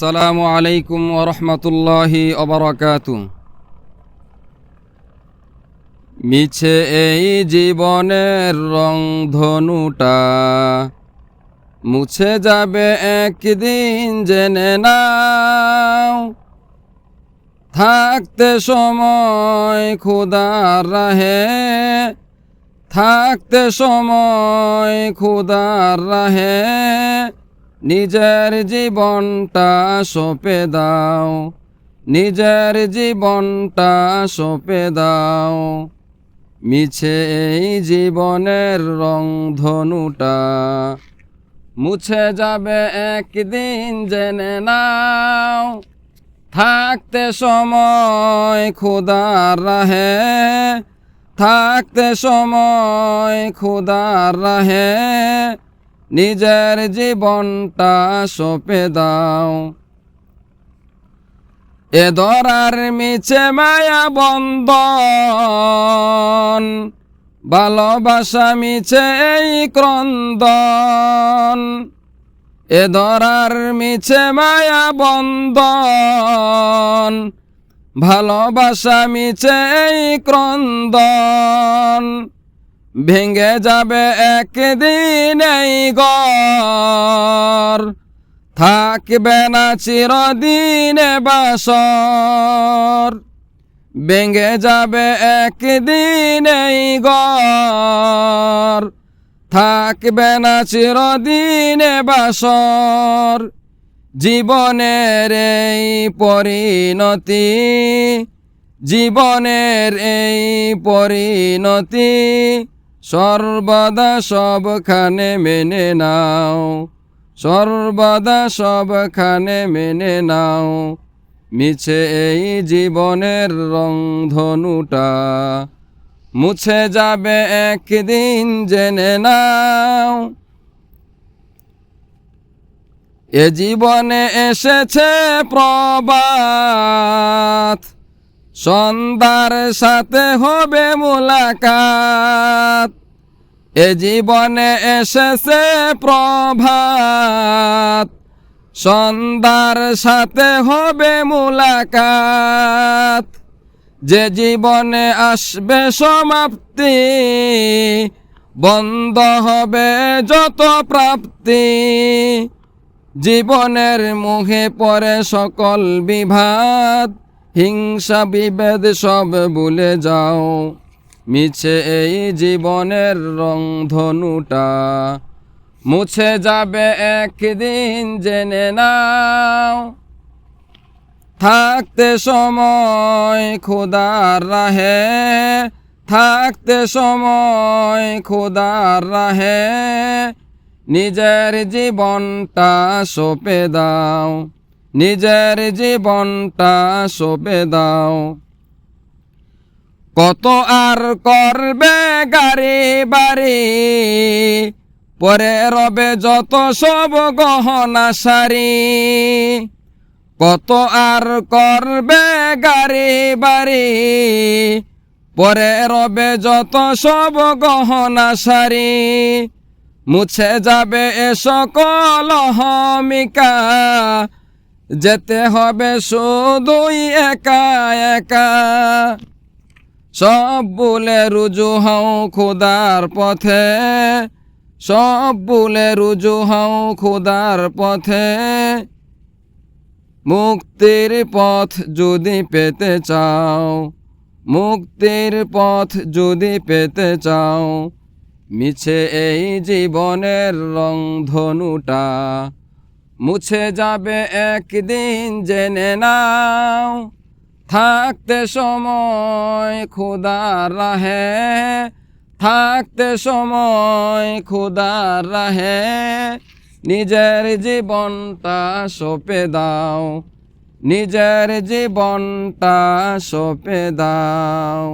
আসসালামু আলাইকুম ওরহমতুল্লাহি অবরাকাতু মিছে এই জীবনের রং ধনুটা, মুছে যাবে একদিন জেনে নাও। থাকতে সময় খুদার রাহে, থাকতে সময় খুদার রাহে। নিজের জীবনটা সঁপে দাও। নিজের জীবনটা সঁপে দাও। মিছে এই জীবনের রং ধনুটা। মুছে যাবে একদিন জেনে নাও। থাকতে সময় খুদার রাহে। থাকতে সময় খুদার রাহে। নিজের জীবনটা সঁপে দাও। এ দরার মিছে মায়া বন্দন ভালোবাসা মিছে এই ক্রন্দন। এ ধরার মিছে মায়া বন্দন ভালোবাসা মিছে এই ক্রন্দন। ভেঙে যাবে একদিন এই গর থাকবে না চিরদিনে বাসর। ভেঙে যাবে একদিন এই গর থাকবে না চিরদিনে বাসর। জীবনের এই পরিণতি, জীবনের এই পরিণতি সর্বদা সবখানে মেনে নাও। সর্বদা সবখানে মেনে নাও। মিছে এই জীবনের রংধনুটা। মুছে যাবে একদিন জেনে নাও। এ জীবনে এসেছে প্রবাত সন্ধ্যার সাথে হবে মুলাকাত। এ জীবনে এসেছে প্রভাত। সন্ধ্যার সাথে হবে মুলাকাত। যে জীবনে আসবে সমাপ্তি, বন্ধ হবে যত প্রাপ্তি। জীবনের মুখে পড়ে সকল বিভাদ হিংসা বিভেদ সব ভুলে যাও। মিছে এই জীবনের রং ধনুটা। মুছে যাবে একদিন জেনে নাও। থাকতে সময় খোদার রাহে। থাকতে সময় খোদার রাহে। নিজের জীবনটা সঁপে দাও। নিজের জীবনটা সঁপে দাও। কত আর করবে গাড়ি, বাড়ি, পরে রবে যত সব গহনা সারি কত আর করবে গাড়ি, বাড়ি, পরে রবে যত সব গহনা সারি মুছে যাবে এ সকল হমিকা যেতে হবে শুধুই একা একা। সব বলে রুজু হও খুদার পথে। সব বলে রুজু হও খুদার পথে। মুক্তির পথ যদি পেতে চাও, মুক্তির পথ যদি পেতে চাও, মিছে এই জীবনের রংধনুটা মুছে যাবে একদিন জেনে নাও। থাকতে সময় খুদার রাহে, থাকতে সময় খুদার রাহে। নিজের জীবনটা সঁপে দাও, নিজের জীবনটা সঁপে দাও।